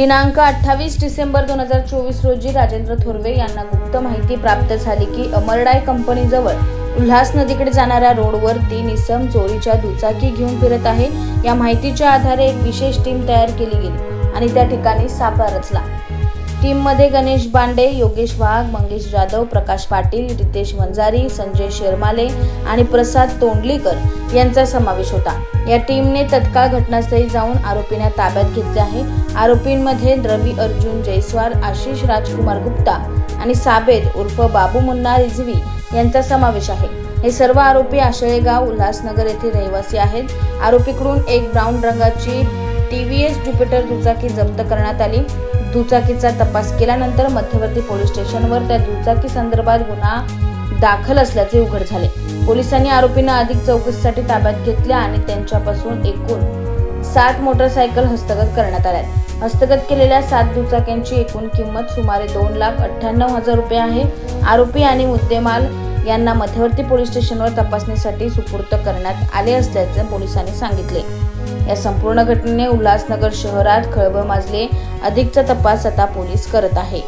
दिनांक अठ्ठावीस डिसेंबर दोन हजार चोवीस रोजी राजेंद्र थोरवे यांना गुप्त माहिती प्राप्त झाली की अमरडाय कंपनीजवळ उल्हास नदीकडे जाणाऱ्या रोडवर तीन इसम चोरीच्या दुचाकी घेऊन फिरत आहे. या माहितीच्या आधारे एक विशेष टीम तयार केली गेली. आणि त्या ठिकाणी सापळा रचला. टीममध्ये गणेश बांडे योगेश वाघ मंगेश जाधव प्रकाश पाटील रितेश वंजारी संजय शेरमाले आणि प्रसाद तोंडलीकर यांचा समावेश होता. या टीमने तत्काळ घटनास्थळी जाऊन आरोपींना ताब्यात घेतले आहे. आरोपींमध्ये रवी अर्जुन जयस्वाल आशिष राजकुमार गुप्ता आणि साबेद उर्फ बाबू मुन्ना रिझवी यांचा समावेश आहे. हे सर्व आरोपी आशळेगाव उल्हासनगर येथे रहिवासी आहेत. आरोपीकडून एक ब्राऊन रंगाची टी व्ही एस ज्युपिटर दुचाकी जप्त करण्यात आली. दुचाकीचा तपास केल्यानंतर मध्यवर्ती पोलीस स्टेशनवर त्या दुचाकी संदर्भात गुन्हा दाखल असल्याचे उघड झाले. पोलिसांनी आरोपींना अधिक चौकशीसाठी ताब्यात घेतले आणि त्यांच्यापासून एकूण सात मोटरसायकल हस्तगत करण्यात आल्या हस्तगत केलेल्या सात दुचाक्यांची एकूण किंमत सुमारे दोन लाख अठ्ठ्याण्णव हजार रुपये आहे. आरोपी आणि मुद्देमाल यांना मध्यवर्ती पोलीस स्टेशनवर तपासणीसाठी सुपूर्त करण्यात आले असल्याचे पोलिसांनी सांगितले. या संपूर्ण घटनेने उल्हासनगर शहरात खळबळ माजले. अधिकचा तपास आता पोलीस करत आहे.